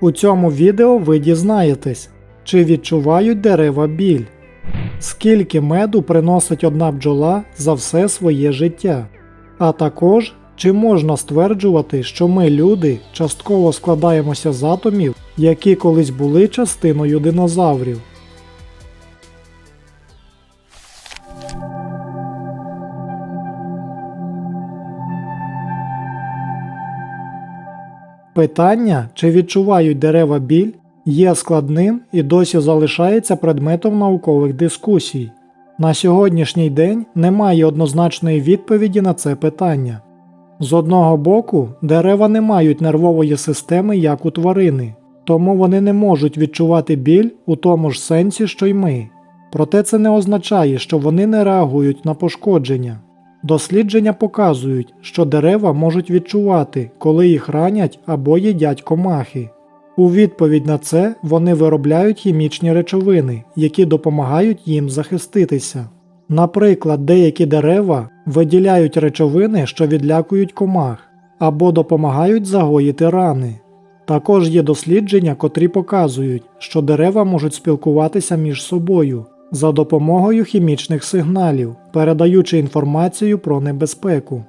У цьому відео ви дізнаєтесь, чи відчувають дерева біль, скільки меду приносить одна бджола за все своє життя, а також чи можна стверджувати, що ми, люди, частково складаємося з атомів, які колись були частиною динозаврів. Питання, чи відчувають дерева біль, є складним і досі залишається предметом наукових дискусій. На сьогоднішній день немає однозначної відповіді на це питання. З одного боку, дерева не мають нервової системи, як у тварини, тому вони не можуть відчувати біль у тому ж сенсі, що й ми. Проте це не означає, що вони не реагують на пошкодження. Дослідження показують, що дерева можуть відчувати, коли їх ранять або їдять комахи. У відповідь на це вони виробляють хімічні речовини, які допомагають їм захиститися. Наприклад, деякі дерева виділяють речовини, що відлякують комах, або допомагають загоїти рани. Також є дослідження, котрі показують, що дерева можуть спілкуватися між собою за допомогою хімічних сигналів, передаючи інформацію про небезпеку.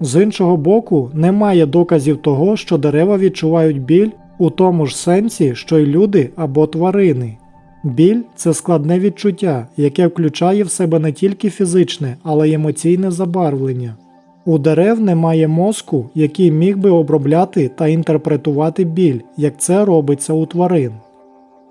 З іншого боку, немає доказів того, що дерева відчувають біль у тому ж сенсі, що й люди або тварини. Біль це складне відчуття, яке включає в себе не тільки фізичне, але й емоційне забарвлення. У дерев немає мозку, який міг би обробляти та інтерпретувати біль, як це робиться у тварин.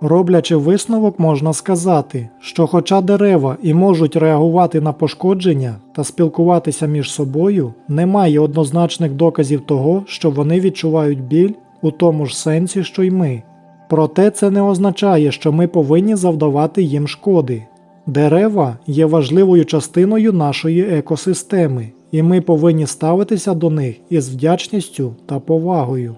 Роблячи висновок, можна сказати, що хоча дерева і можуть реагувати на пошкодження та спілкуватися між собою, немає однозначних доказів того, що вони відчувають біль у тому ж сенсі, що й ми. Проте це не означає, що ми повинні завдавати їм шкоди. Дерева є важливою частиною нашої екосистеми, і ми повинні ставитися до них із вдячністю та повагою.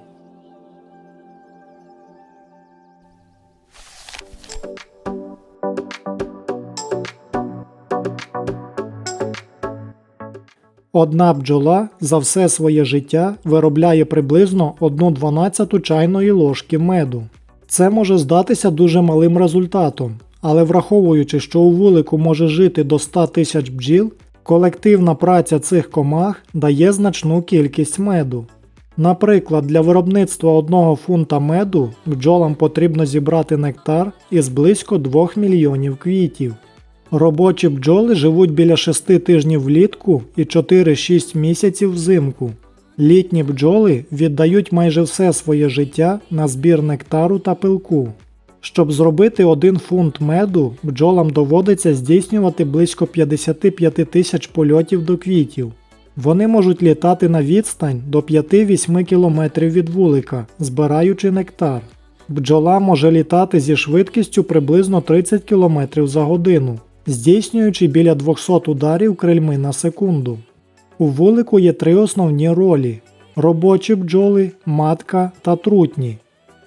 Одна бджола за все своє життя виробляє приблизно 1,12 чайної ложки меду. Це може здатися дуже малим результатом, але враховуючи, що у вулику може жити до 100 тисяч бджіл, колективна праця цих комах дає значну кількість меду. Наприклад, для виробництва одного фунта меду бджолам потрібно зібрати нектар із близько 2 мільйонів квітів. Робочі бджоли живуть біля 6 тижнів влітку і 4-6 місяців взимку. Літні бджоли віддають майже все своє життя на збір нектару та пилку. Щоб зробити один фунт меду, бджолам доводиться здійснювати близько 55 тисяч польотів до квітів. Вони можуть літати на відстань до 5-8 км від вулика, збираючи нектар. Бджола може літати зі швидкістю приблизно 30 км за годину, здійснюючи біля 200 ударів крильми на секунду. У вулику є три основні ролі: робочі бджоли, матка та трутні.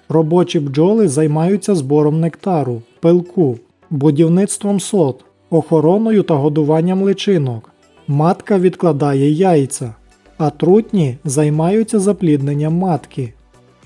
Робочі бджоли займаються збором нектару, пилку, будівництвом сот, охороною та годуванням личинок. Матка відкладає яйця, а трутні займаються заплідненням матки.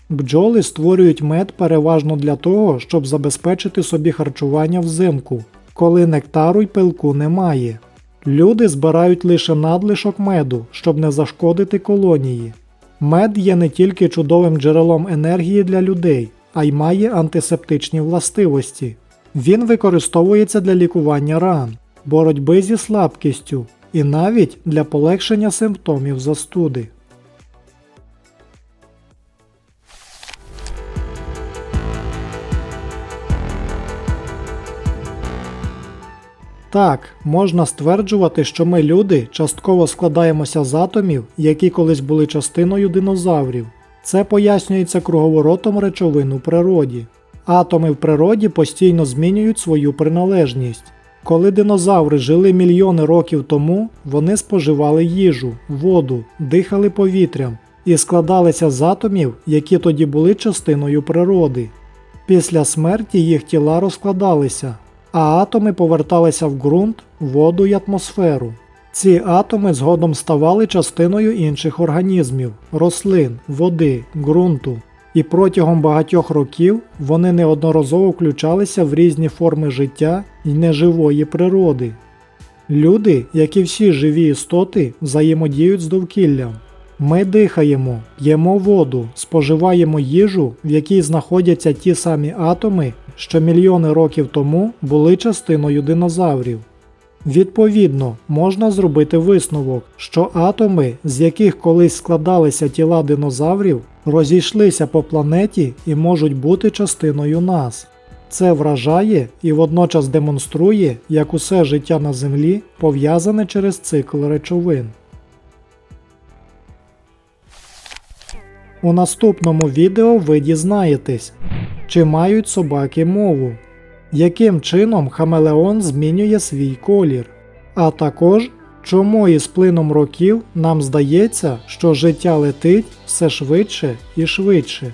Бджоли створюють мед переважно для того, щоб забезпечити собі харчування взимку, коли нектару й пилку немає. Люди збирають лише надлишок меду, щоб не зашкодити колонії. Мед є не тільки чудовим джерелом енергії для людей, а й має антисептичні властивості. Він використовується для лікування ран, боротьби зі слабкістю і навіть для полегшення симптомів застуди. Так, можна стверджувати, що ми, люди, частково складаємося з атомів, які колись були частиною динозаврів. Це пояснюється круговоротом речовин у природі. Атоми в природі постійно змінюють свою приналежність. Коли динозаври жили мільйони років тому, вони споживали їжу, воду, дихали повітрям і складалися з атомів, які тоді були частиною природи. Після смерті їх тіла розкладалися, а атоми поверталися в ґрунт, воду й атмосферу. Ці атоми згодом ставали частиною інших організмів, рослин, води, ґрунту. і протягом багатьох років вони неодноразово включалися в різні форми життя і неживої природи. Люди, як і всі живі істоти, взаємодіють з довкіллям. Ми дихаємо, п'ємо воду, споживаємо їжу, в якій знаходяться ті самі атоми, що мільйони років тому були частиною динозаврів. Відповідно, можна зробити висновок, що атоми, з яких колись складалися тіла динозаврів, розійшлися по планеті і можуть бути частиною нас. Це вражає і водночас демонструє, як усе життя на Землі пов'язане через цикл речовин. У наступному відео ви дізнаєтесь, чи мають собаки мову, яким чином хамелеон змінює свій колір, а також чому із плином років нам здається, що життя летить все швидше і швидше.